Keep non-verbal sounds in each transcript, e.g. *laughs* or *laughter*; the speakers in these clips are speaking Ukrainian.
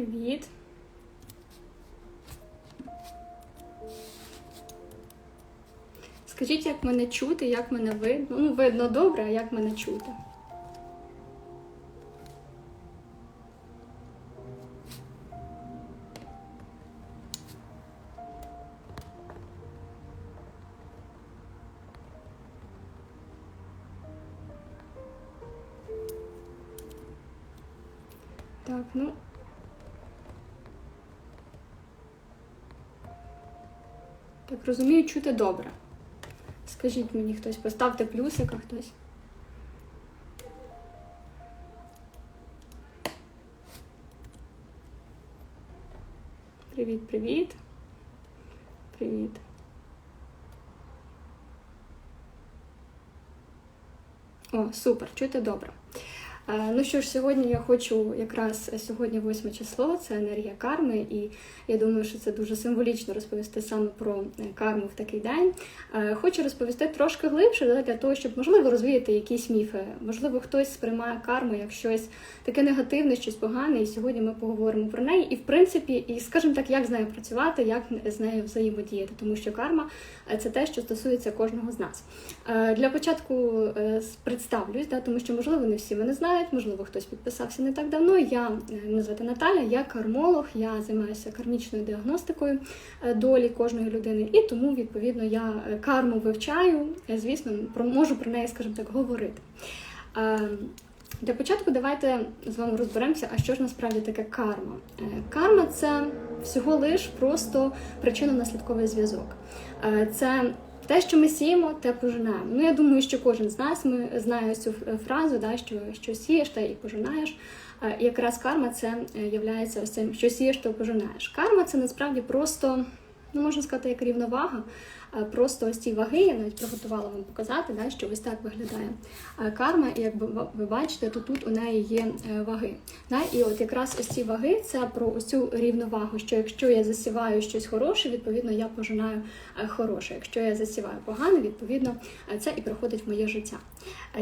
Привіт. Скажіть, як мене чути, як мене видно. Ну, видно добре, а як мене чути. Розумію, чути добре. Скажіть мені хтось, поставте плюсика хтось. Привіт, привіт. Привіт. О, супер, чути добре. Е, Ну що ж, сьогодні я хочу якраз сьогодні 8 число, це енергія карми, і я думаю, що це дуже символічно розповісти саме про е, карму в такий день. Е, Хочу розповісти трошки глибше, для того, щоб можливо розвіяти якісь міфи. Можливо, хтось сприймає карму як щось таке негативне, щось погане. І сьогодні ми поговоримо про неї. І в принципі, і скажімо так, як з нею працювати, як з нею взаємодіяти, тому що карма е, це те, що стосується кожного з нас. Е, Для початку е, представлюсь, тому що можливо не всі мене знають, можливо, хтось підписався не так давно. Я е, мене звати Наталя, я кармолог, я займаюся кармічною діагностикою е, долі кожної людини, і тому відповідно я е, карму вивчаю. Звісно, можу про неї, скажімо так, говорити. Для початку давайте з вами розберемося, а що ж насправді таке карма. Карма це всього лиш просто причинно-наслідковий зв'язок. Це те, що ми сіємо, те пожинаємо. Ну, я думаю, що кожен з нас ми знає цю е, фразу, да, що, що сієш, те і пожинаєш. Е, якраз карма це є ось цим, що сієш, то пожинаєш. Карма це насправді просто, ну можна сказати, як рівновага. Е, Просто ось ці ваги, я навіть приготувала вам показати, да, що ось так виглядає е, карма. І як ви- бачите, то тут у неї є е, ваги. Да? І от якраз ось ці ваги це про ось цю рівновагу, що якщо я засіваю щось хороше, відповідно я пожинаю хороше. Якщо я засіваю погане, відповідно це і приходить в моє життя.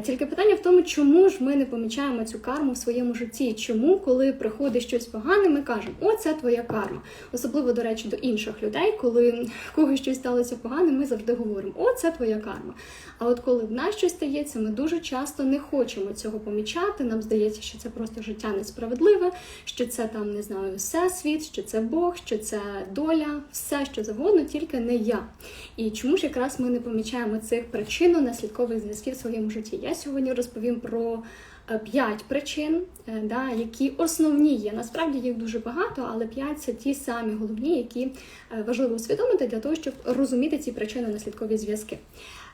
Тільки питання в тому, чому ж ми не помічаємо цю карму в своєму житті? Чому, коли приходить щось погане, ми кажемо, о, це твоя карма. Особливо, до речі, до інших людей, коли когось щось сталося погане, ми завжди говоримо, о, це твоя карма. А от коли в нас щось стається, ми дуже часто не хочемо цього помічати. Нам здається, що це просто життя несправедливе, що це там не знаю, всесвіт, що це Бог, що це доля, все що завгодно, тільки не я. І чому ж якраз ми не помічаємо цих причинно-наслідкових зв'язків в своєму житті? Я сьогодні розповім про п'ять причин, е, да, які основні є. Насправді їх дуже багато, але п'ять це ті самі головні, які е, важливо усвідомити для того, щоб розуміти ці причинно-наслідкові зв'язки.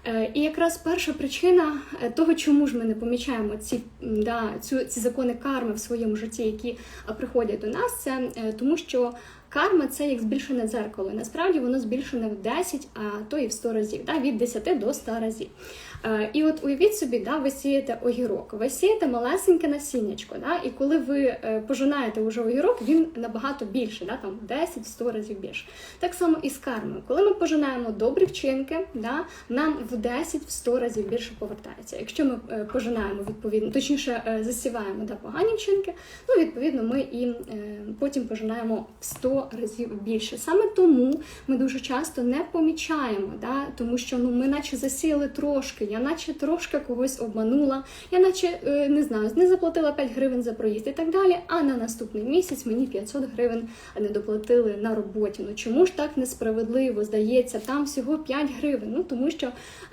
Е, І якраз перша причина е, того, чому ж ми не помічаємо ці, да, цю, ці закони карми в своєму житті, які е, приходять до нас, це е, тому, що карма це як збільшене дзеркало. Насправді воно збільшене в 10, а то і в 100 разів, да, від 10 до 100 разів. Е, І от уявіть собі, да, ви сієте огірок, ви сієте малесеньке насіннячко, да, і коли ви е, пожинаєте уже огірок, він набагато більше, да, там 10-100 разів більше. Так само і з кармою. Коли ми пожинаємо добрі вчинки, да, нам в 10-100 разів більше повертається. Якщо ми е, пожинаємо відповідно, точніше засіваємо да, погані вчинки, ну відповідно ми і потім пожинаємо в 100 разів більше. Саме тому ми дуже часто не помічаємо, да, тому що ну ми наче засіяли трошки, я наче трошки когось обманула, я наче е, не знаю, не заплатила 5 гривень за проїзд і так далі. А на наступний місяць мені 500 гривень не доплатили на роботі. Ну чому ж так несправедливо здається? Там всього 5 гривень. Ну тому що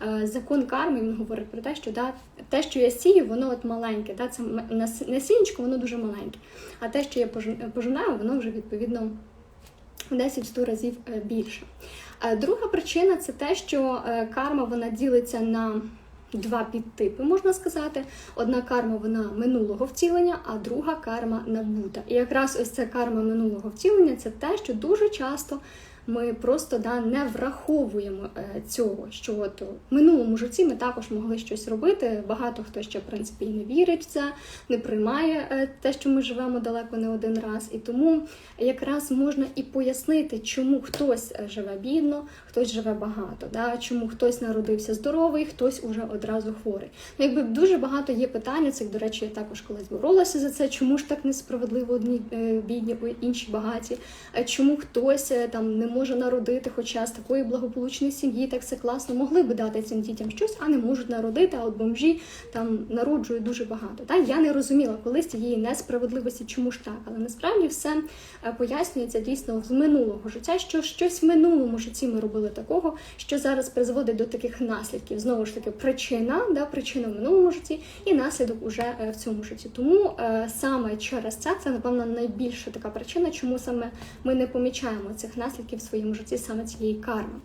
е, закон карми він говорить про те, що да, те, що я сію, воно от маленьке. Да, це м- нас- насіннячко, воно дуже маленьке. А те, що я пожинаю, воно вже відповідно в 10-100 разів е, більше. Е, Друга причина це те, що карма вона ділиться на два підтипи, можна сказати. Одна карма вона минулого втілення, а друга карма набута. І якраз ось ця карма минулого втілення це те, що дуже часто ми просто да, не враховуємо е, цього, що от в минулому житті ми також могли щось робити. Багато хто ще в принципі не вірить в це, не приймає е, те, що ми живемо далеко не один раз. І тому якраз можна і пояснити, чому хтось е, живе бідно, хтось живе багато, да? чому хтось народився здоровий, хтось уже одразу хворий. Ну, якби дуже багато є питань, цих, до речі, я також колись боролася за це, чому ж так несправедливо одні бідні, інші багаті, чому хтось там не може народити, хоча з такої благополучної сім'ї так все класно могли би дати цим дітям щось, а не можуть народити, а от бомжі там народжують дуже багато. Та я не розуміла колись цієї несправедливості, чому ж так, але насправді все е, пояснюється дійсно з минулого життя, що щось в минулому житті ми робили такого, що зараз призводить до таких наслідків. Знову ж таки, причина, да, причина в минулому житті і наслідок уже е, в цьому житті. Тому е, саме через це це напевно найбільша така причина, чому саме ми не помічаємо цих наслідків в своєму житті саме цієї карми.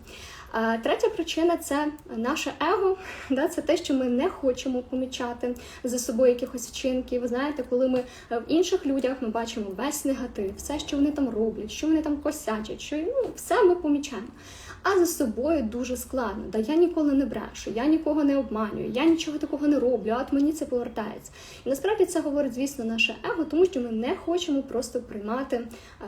Третя причина це наше его, да, це те, що ми не хочемо помічати за собою якихось вчинків. Ви знаєте, коли ми в інших людях ми бачимо весь негатив, все, що вони там роблять, що вони там косячать, що ну, все ми помічаємо а за собою дуже складно. Да я ніколи не брешу, я нікого не обманюю, я нічого такого не роблю, а от мені це повертається. І насправді це говорить, звісно, наше его, тому що ми не хочемо просто приймати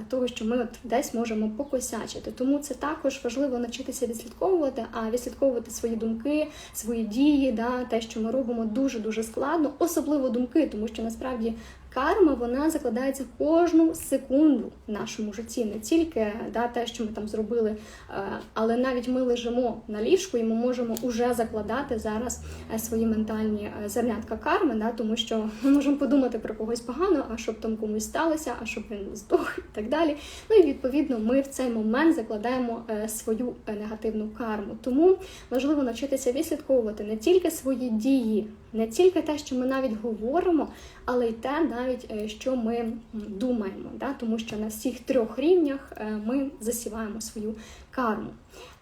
того, що ми от десь можемо покосячити. Тому це також важливо навчитися відслідковувати, а відслідковувати свої думки, свої дії, да, те, що ми робимо, дуже дуже складно, особливо думки, тому що насправді Карма вона закладається кожну секунду в нашому житті, не тільки да, те, що ми там зробили, е, але навіть ми лежимо на ліжку і ми можемо вже закладати зараз е, свої ментальні е, зернятка карми, да, тому що ми можемо подумати про когось погано, а щоб там комусь сталося, а щоб він здох і так далі. Ну і відповідно ми в цей момент закладаємо свою негативну карму. Тому важливо навчитися відслідковувати не тільки свої дії, не тільки те, що ми навіть говоримо, але й те, навіть е, що ми думаємо, да? тому що на всіх трьох рівнях е, ми засіваємо свою карму.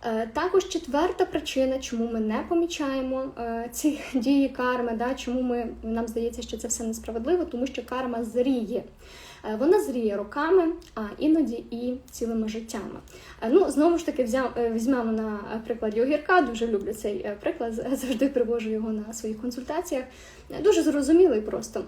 Е, також четверта причина, чому ми не помічаємо ці *laughs* дії карми, да? чому ми, нам здається, що це все несправедливо, тому що карма зріє. Вона зріє роками, а іноді і цілими життями. Ну, знову ж таки, візьмемо на прикладі огірка. Дуже люблю цей приклад, завжди привожу його на своїх консультаціях. Дуже зрозумілий просто.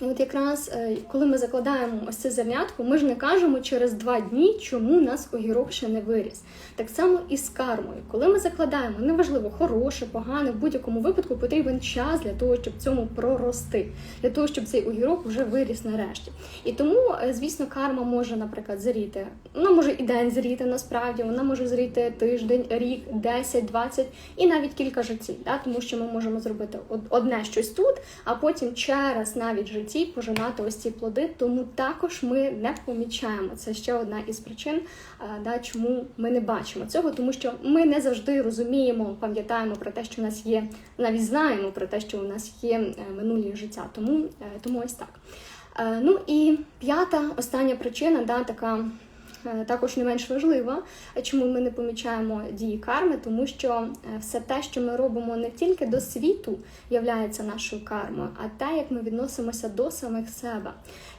От якраз е, коли ми закладаємо ось це зернятко, ми ж не кажемо через два дні, чому у нас огірок ще не виріс. Так само і з кармою. Коли ми закладаємо, неважливо, хороше, погане, в будь-якому випадку потрібен час для того, щоб цьому прорости, для того, щоб цей огірок вже виріс нарешті. І тому, е, звісно, карма може, наприклад, зріти. Вона може і день зріти, насправді, вона може зріти тиждень, рік, 10, 20 і навіть кілька життів. Да? Тому що ми можемо зробити одне щось тут, а потім через навіть життя житті пожинати ось ці плоди, тому також ми не помічаємо. Це ще одна із причин, да, чому ми не бачимо цього, тому що ми не завжди розуміємо, пам'ятаємо про те, що в нас є, навіть знаємо про те, що у нас є е, минулі життя. Тому, е, тому ось так. Е, ну і п'ята остання причина, да, така. Е, також не менш важлива, чому ми не помічаємо дії карми, тому що е, все те, що ми робимо не тільки до світу, являється нашою кармою, а те, як ми відносимося до самих себе.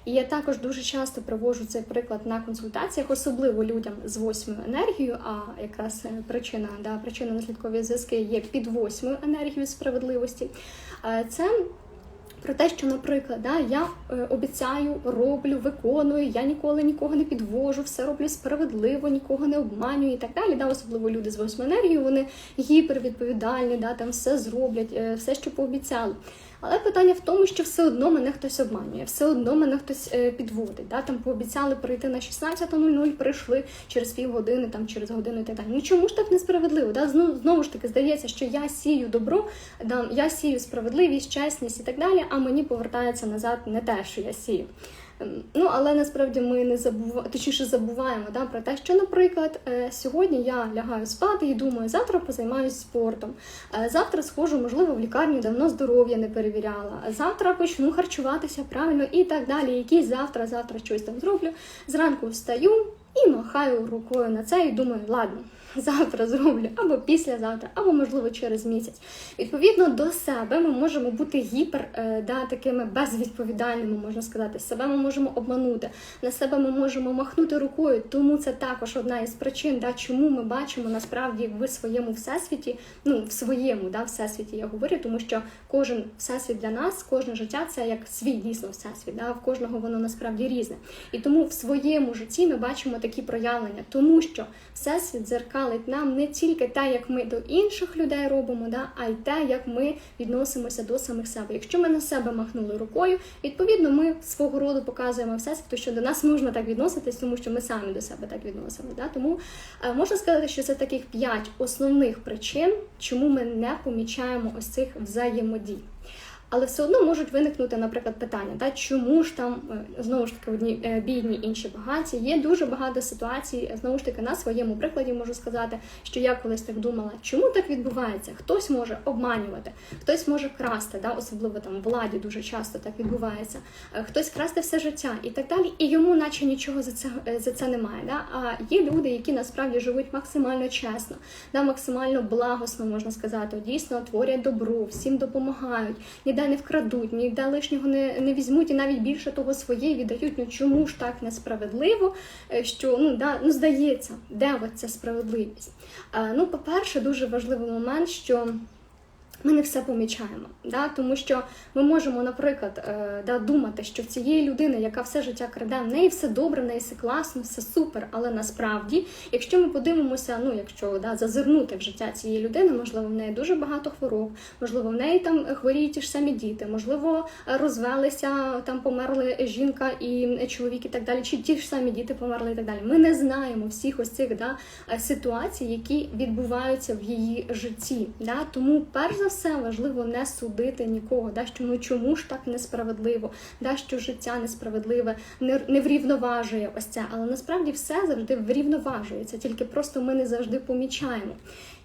І я також дуже часто привожу цей приклад на консультаціях, особливо людям з восьмою енергією. А якраз е, причина да, причина наслідкові зв'язки є під восьмою енергією справедливості. Це про те, що, наприклад, да, я е, обіцяю, роблю, виконую, я ніколи нікого не підвожу, все роблю справедливо, нікого не обманюю і так далі. Да, Особливо люди з восьмою енергією, вони гіпервідповідальні, да, там все зроблять, е, все, що пообіцяли. Але питання в тому, що все одно мене хтось обманює, все одно мене хтось е, підводить. Да? Там пообіцяли прийти на 16.00, прийшли через півгодини, там через годину і так далі. Ну чому ж так несправедливо? Да? Знову, знову ж таки здається, що я сію добро, да? я сію справедливість, чесність і так далі, а мені повертається назад не те, що я сію. Ем, ну, але насправді ми не забуваємо, точніше забуваємо да, про те, що, наприклад, е, сьогодні я лягаю спати і думаю, завтра позаймаюся спортом. Е, завтра схожу, можливо, в лікарню давно здоров'я не перевіряла. Завтра почну харчуватися правильно і так далі. Який завтра, завтра щось там зроблю. Зранку встаю і махаю рукою на це і думаю, ладно. Завтра зроблю, або післязавтра, або, можливо, через місяць. Відповідно до себе ми можемо бути гіпер е, да, такими безвідповідальними, можна сказати. Себе ми можемо обманути, на себе ми можемо махнути рукою. Тому це також одна із причин, да, чому ми бачимо насправді в своєму всесвіті, ну в своєму да, всесвіті я говорю, тому що кожен всесвіт для нас, кожне життя це як свій дійсно всесвіт. Да, в кожного воно насправді різне. І тому в своєму житті ми бачимо такі проявлення, тому що всесвіт дзеркалить нам не тільки те, як ми до інших людей робимо, да, а й те, як ми відносимося до самих себе. Якщо ми на себе махнули рукою, відповідно, ми свого роду показуємо всесвіту, що до нас можна так відноситись, тому що ми самі до себе так відносимо. Да? Тому е, можна сказати, що це таких п'ять основних причин, чому ми не помічаємо ось цих взаємодій. Але все одно можуть виникнути, наприклад, питання, та чому ж там е, знову ж таки одні е, бідні, інші багаті. Є дуже багато ситуацій. Знову ж таки, на своєму прикладі можу сказати, що я колись так думала, чому так відбувається? Хтось може обманювати, хтось може красти, да, особливо там владі дуже часто так відбувається. Е, хтось красти все життя і так далі. І йому, наче нічого за це за це немає. Да? А є люди, які насправді живуть максимально чесно, да, максимально благосно можна сказати, дійсно творять добро, всім допомагають ніде не вкрадуть, ніде лишнього не не візьмуть і навіть більше того своє віддають. Ну чому ж так несправедливо? Е, що ну да ну здається, де от ця справедливість? А, ну, по-перше, дуже важливий момент, що ми не все помічаємо, да? тому що ми можемо, наприклад, е, да, думати, що в цієї людини, яка все життя краде, в неї все добре, в неї все класно, все супер. Але насправді, якщо ми подивимося, ну якщо да, зазирнути в життя цієї людини, можливо, в неї дуже багато хвороб, можливо, в неї там хворіють ті ж самі діти, можливо, розвелися, там померли жінка і чоловік, і так далі, чи ті ж самі діти померли і так далі. Ми не знаємо всіх ось цих да, ситуацій, які відбуваються в її житті. Да? Тому перш за все важливо не судити нікого, да, що ну чому ж так несправедливо, да, що життя несправедливе, не, не врівноважує ось це. Але насправді все завжди врівноважується, тільки просто ми не завжди помічаємо.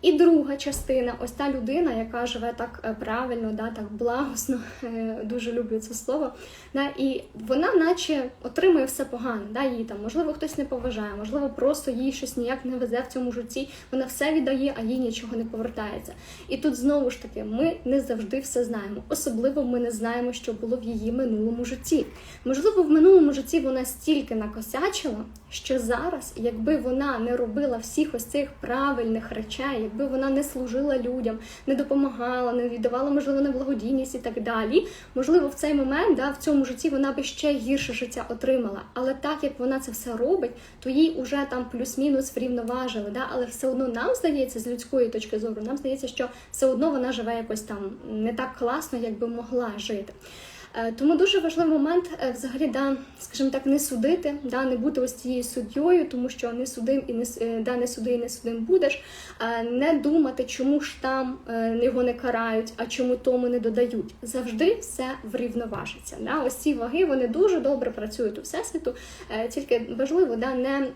І друга частина, ось та людина, яка живе так е, правильно, да, так благосно, *laughs* е, дуже люблю це слово. Да, І вона, наче, отримує все погано. Да, її там, Можливо, хтось не поважає, можливо, просто їй щось ніяк не везе в цьому житті. Вона все віддає, а їй нічого не повертається. І тут знову ж таки ми не завжди все знаємо. Особливо ми не знаємо, що було в її минулому житті. Можливо, в минулому житті вона стільки накосячила, що зараз, якби вона не робила всіх ось цих правильних речей якби вона не служила людям, не допомагала, не віддавала, можливо, на благодійність і так далі. Можливо, в цей момент да, в цьому житті вона би ще гірше життя отримала. Але так як вона це все робить, то їй уже там плюс-мінус врівноважили. Да? Але все одно нам здається, з людської точки зору, нам здається, що все одно вона живе якось там не так класно, як би могла жити. Е, тому дуже важливий момент е, взагалі, да, скажімо так, не судити, да, не бути ось цією суддєю, тому що не судим і не е, да, не суди і не судим будеш. Не думати, чому ж там його не карають, а чому тому не додають. Завжди все врівноважиться. Да. Ось ці ваги вони дуже добре працюють у всесвіту, тільки важливо да, не,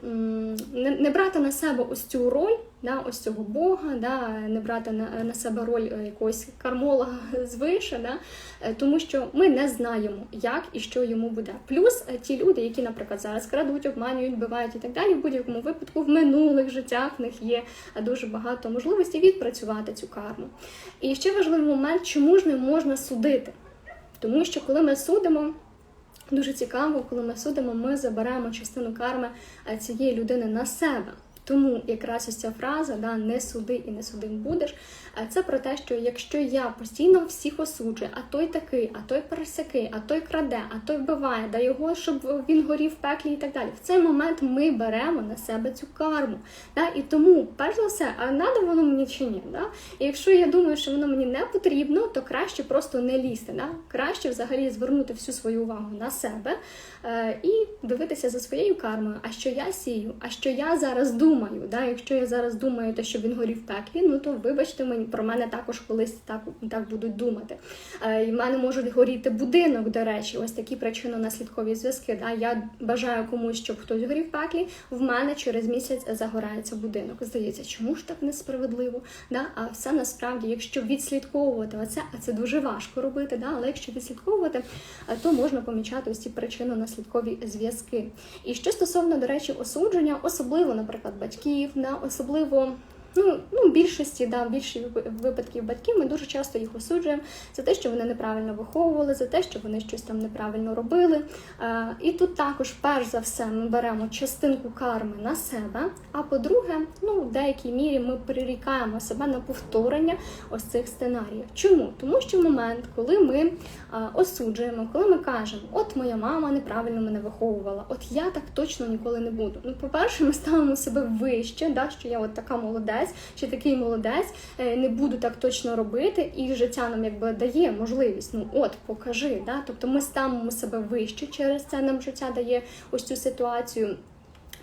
не, не брати на себе ось цю роль да, ось цього Бога, да, не брати на на себе роль е, якогось кармолога *laughs* звише, да, е, тому що ми не знаємо, як і що йому буде. Плюс е, ті люди, які, наприклад, зараз крадуть, обманюють, вбивають і так далі, в будь-якому випадку в минулих життях в них є дуже багато можливостей відпрацювати цю карму. І ще важливий момент, чому ж не можна судити? Тому що коли ми судимо. Дуже цікаво, коли ми судимо, ми заберемо частину карми цієї людини на себе. Тому якраз ось ця фраза да, не суди і не судим будеш. Це про те, що якщо я постійно всіх осуджую, а той такий, а той пересякий, а той краде, а той вбиває, да його, щоб він горів в пеклі і так далі. В цей момент ми беремо на себе цю карму. Да? І тому, перш за все, а надо воно мені чи ні. Да? І якщо я думаю, що воно мені не потрібно, то краще просто не лізти. Да? Краще взагалі звернути всю свою увагу на себе е, і дивитися за своєю кармою, а що я сію, а що я зараз думаю. Да? Якщо я зараз думаю, те, що він горів в пеклі, ну то вибачте мені про мене також колись так так будуть думати. Е, І в мене можуть горіти будинок, до речі, ось такі причинно-наслідкові зв'язки. Да? Я бажаю комусь, щоб хтось горів в пеклі, в мене через місяць загорається будинок. Здається, чому ж так несправедливо? Да? А все насправді, якщо відслідковувати оце, а це дуже важко робити, да? але якщо відслідковувати, е, то можна помічати ось ці причинно-наслідкові зв'язки. І що стосовно, до речі, осудження, особливо, наприклад, батьків, да? особливо. Ну, ну, більшості, да, в більшості випадків батьків ми дуже часто їх осуджуємо за те, що вони неправильно виховували, за те, що вони щось там неправильно робили. Е, і тут також, перш за все, ми беремо частинку карми на себе. А по-друге, ну, в деякій мірі ми прирікаємо себе на повторення ось цих сценаріїв. Чому? Тому що в момент, коли ми е, осуджуємо, коли ми кажемо, от моя мама неправильно мене виховувала, от я так точно ніколи не буду. Ну, по-перше, ми ставимо себе вище, да, що я от така молодець молодець, чи такий молодець, е, не буду так точно робити, і життя нам якби дає можливість. Ну от, покажи. Да? Тобто ми ставимо себе вище через це нам життя дає ось цю ситуацію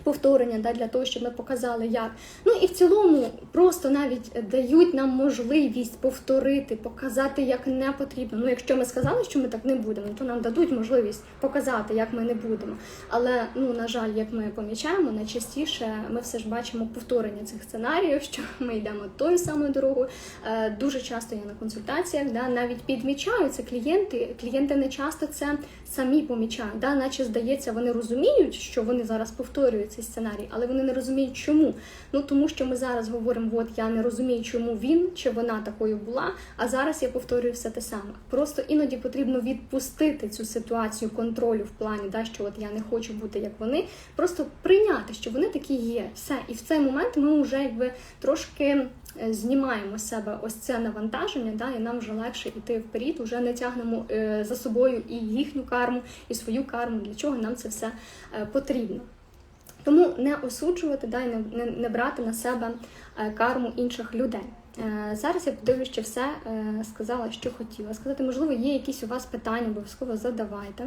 повторення да, для того, щоб ми показали, як. Ну і в цілому просто навіть дають нам можливість повторити, показати, як не потрібно. Ну, якщо ми сказали, що ми так не будемо, то нам дадуть можливість показати, як ми не будемо. Але ну, на жаль, як ми помічаємо, найчастіше ми все ж бачимо повторення цих сценаріїв, що ми йдемо тою самою дорогою. Е, дуже часто я на консультаціях, да, навіть підмічаються клієнти. Клієнти не часто це самі помічають, да, наче здається, вони розуміють, що вони зараз повторюють цей сценарій, але вони не розуміють, чому. Ну тому що ми зараз говоримо, от я не розумію, чому він чи вона такою була. А зараз я повторюю все те саме. Просто іноді потрібно відпустити цю ситуацію контролю в плані, да, що от я не хочу бути як вони. Просто прийняти, що вони такі є. Все, і в цей момент ми вже якби трошки. Е, знімаємо з себе ось це навантаження, да, і нам вже легше йти вперед, вже не тягнемо е, за собою і їхню карму, і свою карму, для чого нам це все е, потрібно. Тому не осуджувати, да, і не, не, не брати на себе карму інших людей. Зараз я подивлюсь, що все сказала, що хотіла сказати. Можливо, є якісь у вас питання, обов'язково задавайте.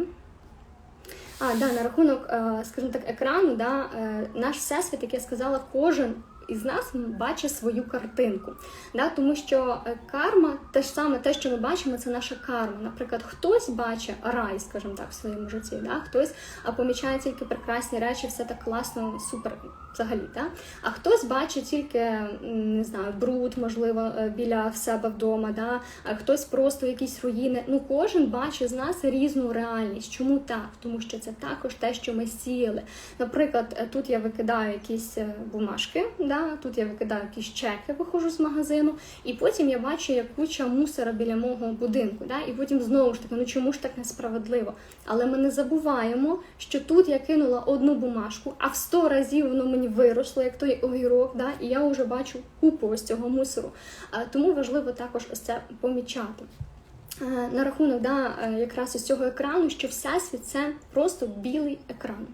А, да, на рахунок, скажімо так, екрану, да, наш всесвіт, як я сказала, кожен із нас бачить свою картинку. Да? Тому що е, карма, те ж саме те, що ми бачимо, це наша карма. Наприклад, хтось бачить рай, скажімо так, в своєму житті, да? хтось помічає тільки прекрасні речі, все так класно, супер взагалі. Да? А хтось бачить тільки не знаю, бруд, можливо, е, біля себе вдома, да? а хтось просто якісь руїни. Ну, кожен бачить з нас різну реальність. Чому так? Тому що це також те, що ми сіяли. Наприклад, е, тут я викидаю якісь бумажки. Да? тут я викидаю якісь чеки, виходжу з магазину, і потім я бачу, як куча мусора біля мого будинку. Да? І потім знову ж таки, ну чому ж так несправедливо? Але ми не забуваємо, що тут я кинула одну бумажку, а в сто разів воно мені виросло, як той огірок, да? і я вже бачу купу ось цього мусору. Тому важливо також ось це помічати. На рахунок да, якраз із цього екрану, що всесвіт це просто білий екран.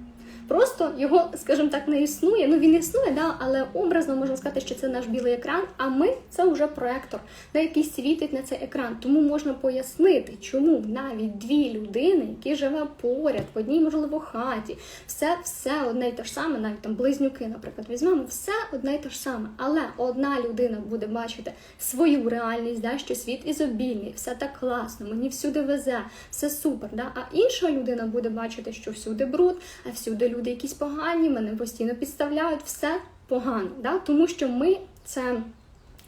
Просто його, скажімо так, не існує. Ну він існує, да, але образно можна сказати, що це наш білий екран. А ми це вже проектор, на який світить на цей екран. Тому можна пояснити, чому навіть дві людини, які живе поряд в одній, можливо, хаті, все все одне й те ж саме, навіть там близнюки, наприклад, візьмемо, все одне й те ж саме. Але одна людина буде бачити свою реальність, да, що світ ізобільний, все так класно, мені всюди везе, все супер. Да? А інша людина буде бачити, що всюди бруд, а всюди люди якісь погані, мене постійно підставляють, все погано. Да? Тому що ми це.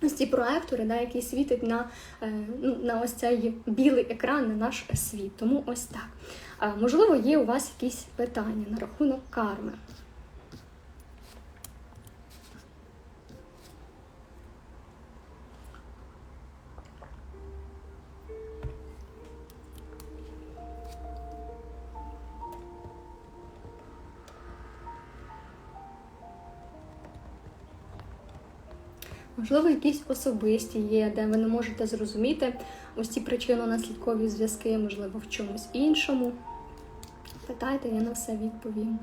Ось ці проектори, да, які світять на е, ну, на ось цей білий екран, на наш світ. Тому ось так. Можливо, є у вас якісь питання на рахунок карми. Можливо, якісь особисті є, де ви не можете зрозуміти ось ці причинно-наслідкові зв'язки, можливо, в чомусь іншому. Питайте, я на все відповім.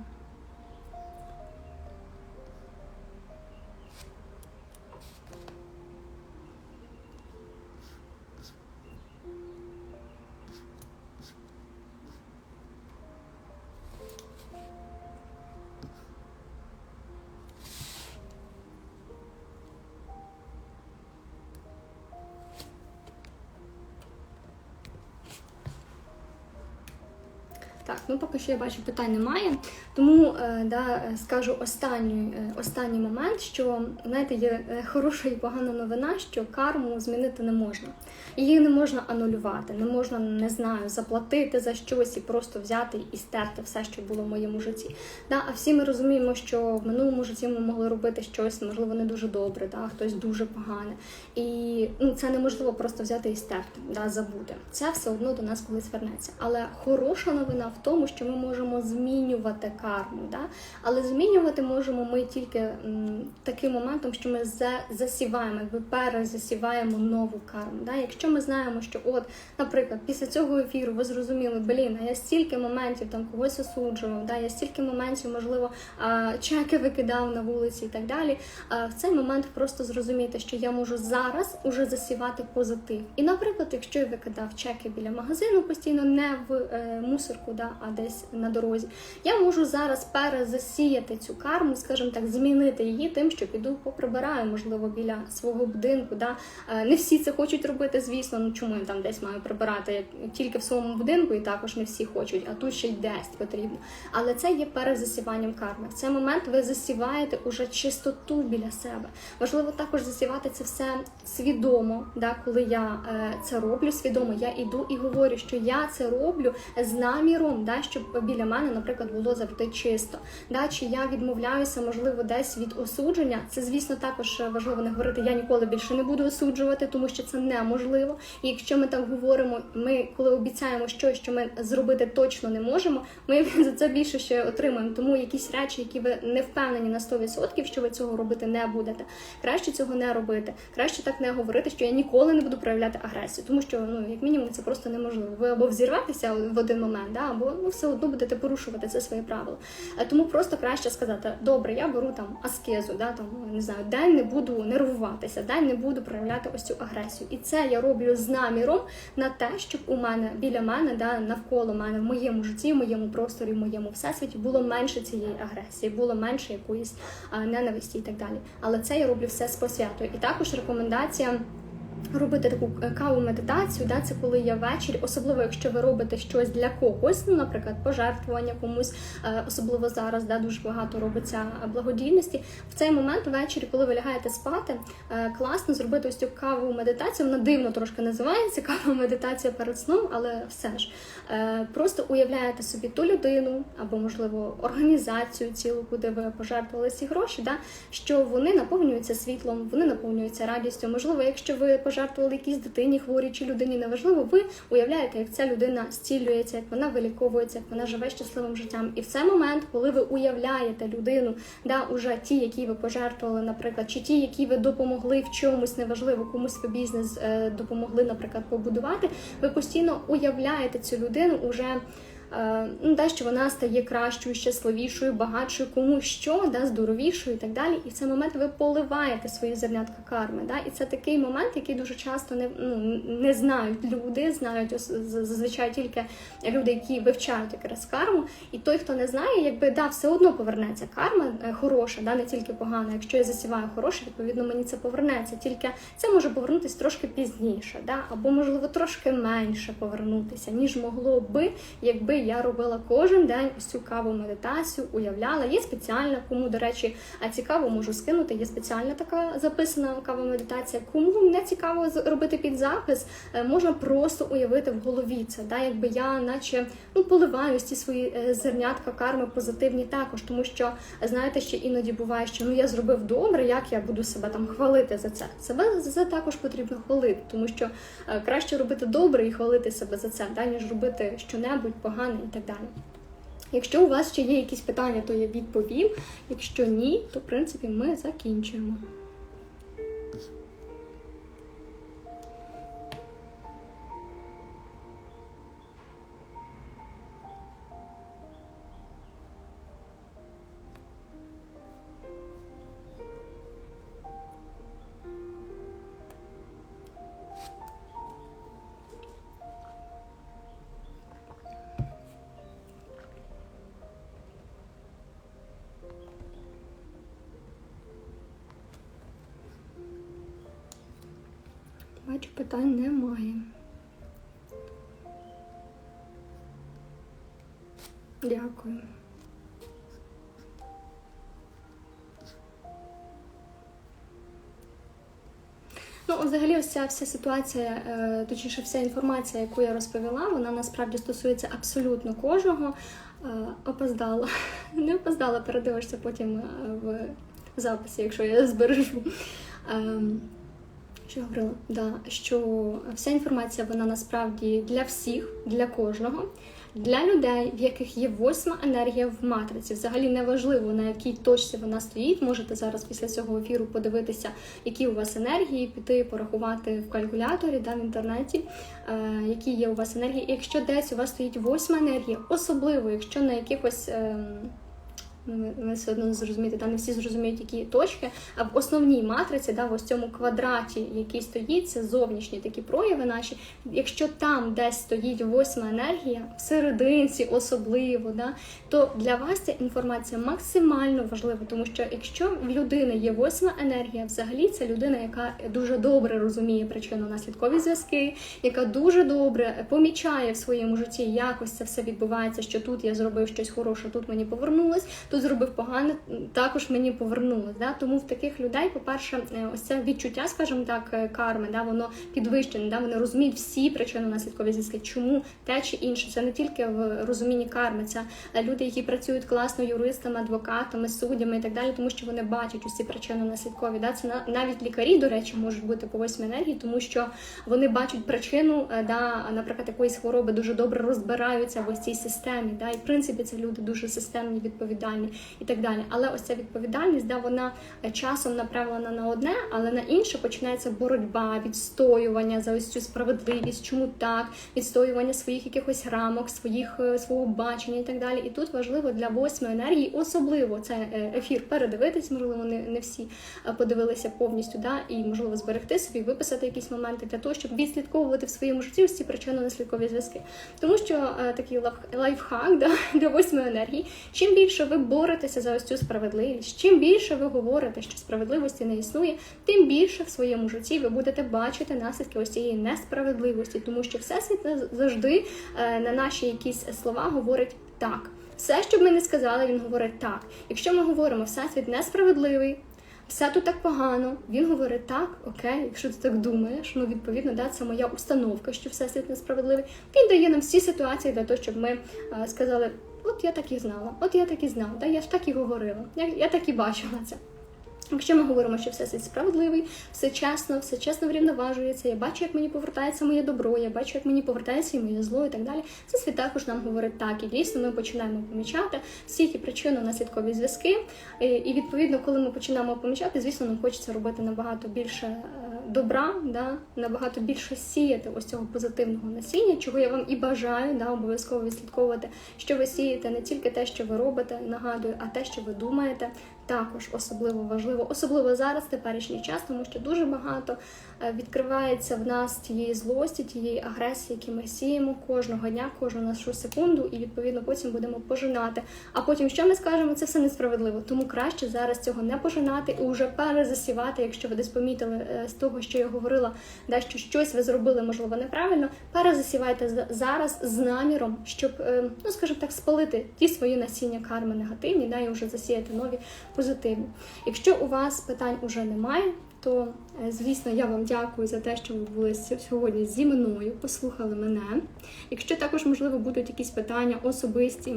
Що я бачу, питань немає. Тому е, да, е, скажу останній, е, останній момент, що знаєте, є хороша і погана новина, що карму змінити не можна. Її не можна анулювати, не можна, не знаю, заплатити за щось і просто взяти і стерти все, що було в моєму житті. Да, а всі ми розуміємо, що в минулому житті ми могли робити щось, можливо, не дуже добре, да, хтось дуже погане. І ну, це неможливо просто взяти і стерти, да, забути. Це все одно до нас колись вернеться. Але хороша новина в тому, що ми можемо змінювати карму. Да? Але змінювати можемо ми тільки таким моментом, що ми за, засіваємо, якби перезасіваємо нову карму. Да? Якщо ми знаємо, що, от, наприклад, після цього ефіру ви зрозуміли, блін, а я стільки моментів там когось осуджував, да? я стільки моментів, можливо, чеки викидав на вулиці і так далі. В цей момент просто зрозуміти, що я можу зараз уже засівати позитив. І, наприклад, якщо я викидав чеки біля магазину постійно, не в е, мусорку, да, а десь на дорозі, я можу зараз перезасіяти цю карму, скажімо так, змінити її тим, що піду поприбираю, можливо, біля свого будинку. Да. Е, Не всі це хочуть робити, звісно. Ну чому я там десь маю прибирати тільки в своєму будинку, і також не всі хочуть, а тут ще й десь потрібно. Але це є перезасіванням карми. В цей момент ви засіваєте уже чистоту біля себе. Важливо також засівати це все свідомо. Да, коли я е, це роблю свідомо, я іду і говорю, що я це роблю з наміром, да, щоб біля мене, наприклад, було завжди чисто. Да, чи я відмовляюся, можливо, десь від осудження. Це, звісно, також важливо не говорити, я ніколи більше не буду осуджувати, тому що це неможливо. І якщо ми так говоримо, ми коли обіцяємо щось, що ми зробити точно не можемо, ми *laughs* за це більше ще отримуємо. Тому якісь речі, які ви не впевнені на 100%, що ви цього робити не будете. Краще цього не робити. Краще так не говорити, що я ніколи не буду проявляти агресію, тому що ну як мінімум це просто неможливо. Ви або взірветеся в один момент, да, або ну все одно будете порушувати це своє правило. Е, Тому просто краще сказати: добре, я беру там аскезу, да там не знаю, день не буду нервуватися, день не буду проявляти ось цю агресію. І це я роблю з наміром на те, щоб у мене біля мене, да навколо мене в моєму житті, в моєму просторі, в моєму всесвіті було менше цієї агресії, було менше якоїсь ненависті і так далі. Але це я роблю все з посвятою. І також рекомендація. Робити таку е, каву медитацію, да, це коли я ввечері, особливо якщо ви робите щось для когось, ну, наприклад, пожертвування комусь, е, особливо зараз, да, дуже багато робиться благодійності. В цей момент ввечері, коли ви лягаєте спати, е, класно зробити ось цю каву медитацію. Вона дивно трошки називається *laughs* кава медитація перед сном, але все ж Е, просто уявляєте собі ту людину або, можливо, організацію цілу, куди ви пожертвували ці гроші, да, що вони наповнюються світлом, вони наповнюються радістю. Можливо, якщо ви пожертвували якійсь дитині хворій чи людині неважливо, ви уявляєте, як ця людина зцілюється, як вона виліковується, як вона живе щасливим життям. І в цей момент, коли ви уявляєте людину, да, уже ті, які ви пожертвували, наприклад, чи ті, які ви допомогли в чомусь, неважливо, комусь ви бізнес е, допомогли, наприклад, побудувати, ви постійно уявляєте цю людину уже. Е, Ну, те, що вона стає кращою, щасливішою, багатшою, кому що, да, здоровішою і так далі. І в цей момент ви поливаєте свої зернятка карми. Да? І це такий момент, який дуже часто не, ну, не знають люди, знають зазвичай тільки люди, які вивчають якраз карму. І той, хто не знає, якби да, все одно повернеться карма е, хороша, да, не тільки погана. Якщо я засіваю хороше, відповідно мені це повернеться. Тільки це може повернутися трошки пізніше, да? або можливо трошки менше повернутися, ніж могло би, якби я робила кожен день ось цю каву медитацію, уявляла. Є спеціальна, кому, до речі, а цікаво можу скинути. Є спеціальна така записана кава медитація. Кому не цікаво робити під запис, е, можна просто уявити в голові це. Да? Якби я, наче ну, поливаю ці свої е, зернятка карми позитивні також, тому що знаєте, ще іноді буває, що ну я зробив добре, як я буду себе там хвалити за це. Себе за також потрібно хвалити, тому що е, краще робити добре і хвалити себе за це, да, ніж робити щонебудь погане і так далі. Якщо у вас ще є якісь питання, то я відповім. Якщо ні, то в принципі ми закінчуємо. Бачу, питань немає. Дякую. Ну, взагалі, ось ця вся ситуація, е, точніше, вся інформація, яку я розповіла, вона насправді стосується абсолютно кожного. Е, Опоздала. *laughs* Не опоздала, передивишся потім е, в записі, якщо я збережу. Що я говорила? Да, що вся інформація вона насправді для всіх, для кожного. Для людей, в яких є восьма енергія в матриці, взагалі не важливо на якій точці вона стоїть. Можете зараз після цього ефіру подивитися, які у вас енергії, піти порахувати в калькуляторі да, в інтернеті, е, які є у вас енергії. І якщо десь у вас стоїть восьма енергія, особливо, якщо на якихось. Е, Ну, ви, ви все одно не зрозумієте, там не всі зрозуміють, які точки. А в основній матриці, да, в ось цьому квадраті, який стоїть, це зовнішні такі прояви наші. Якщо там десь стоїть восьма енергія, в особливо, да, то для вас ця інформація максимально важлива, тому що якщо в людини є восьма енергія, взагалі це людина, яка дуже добре розуміє причинно-наслідкові зв'язки, яка дуже добре помічає в своєму житті, якось це все відбувається, що тут я зробив щось хороше, тут мені повернулось тут зробив погано, також мені повернулось. Да? Тому в таких людей, по-перше, е, ось це відчуття, скажімо так, е, карми, да? воно підвищене, да? вони розуміють всі причини наслідкові зв'язки, чому те чи інше. Це не тільки в розумінні карми, це люди, які працюють класно юристами, адвокатами, суддями і так далі, тому що вони бачать усі причини наслідкові. Да? Це навіть лікарі, до речі, можуть бути по восьмій енергії, тому що вони бачать причину, е, да, наприклад, якоїсь хвороби дуже добре розбираються в ось цій системі. Да? І в принципі це люди дуже системні, відповідальні відповідальні і так далі. Але ось ця відповідальність, да, вона е, часом направлена на одне, але на інше починається боротьба, відстоювання за ось цю справедливість, чому так, відстоювання своїх якихось рамок, своїх е, свого бачення і так далі. І тут важливо для восьмої енергії, особливо це е, ефір передивитись, можливо, не, не всі подивилися повністю, да, і можливо зберегти собі, виписати якісь моменти для того, щоб відслідковувати в своєму житті ось ці причинно-наслідкові зв'язки. Тому що е, такий лайфхак да, *laughs* для восьмої енергії, чим більше ви боретеся за ось цю справедливість. Чим більше ви говорите, що справедливості не існує, тим більше в своєму житті ви будете бачити наслідки ось цієї несправедливості, тому що всесвіт завжди е, на наші якісь слова говорить так. Все, що б ми не сказали, він говорить так. Якщо ми говоримо, всесвіт несправедливий. Все тут так погано. Він говорить так, окей, якщо ти так думаєш, ну відповідно, да, це моя установка, що всесвіт несправедливий. Він дає нам всі ситуації для того, щоб ми а, сказали, От я так і знала, от я так і знала, да, я ж так і говорила, я, я так і бачила це. Якщо ми говоримо, що все світ справедливий, все чесно, все чесно врівноважується, я бачу, як мені повертається моє добро, я бачу, як мені повертається і моє зло, і так далі. Це світ також нам говорить так. І дійсно ми починаємо помічати всі ті причини наслідкові зв'язки. І відповідно, коли ми починаємо помічати, звісно, нам хочеться робити набагато більше е, добра, да, набагато більше сіяти ось цього позитивного насіння, чого я вам і бажаю, да, обов'язково відслідковувати, що ви сієте не тільки те, що ви робите, нагадую, а те, що ви думаєте, також особливо важливо, особливо зараз, теперішній час, тому що дуже багато е, відкривається в нас тієї злості, тієї агресії, які ми сіємо кожного дня, кожну нашу секунду, і відповідно потім будемо пожинати. А потім, що ми скажемо, це все несправедливо. Тому краще зараз цього не пожинати і вже перезасівати, якщо ви десь помітили е, з того, що я говорила, дещо щось ви зробили, можливо, неправильно. Перезасівайте зараз з наміром, щоб, е, ну скажімо так, спалити ті свої насіння карми негативні, да, і вже засіяти нові позитивні. Якщо у вас питань уже немає, то, е, звісно, я вам дякую за те, що ви були сьогодні зі мною, послухали мене. Якщо також, можливо, будуть якісь питання особисті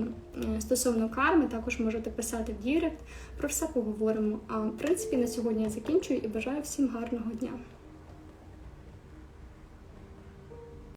стосовно карми, також можете писати в Дірект. Про все поговоримо. А в принципі, на сьогодні я закінчую і бажаю всім гарного дня.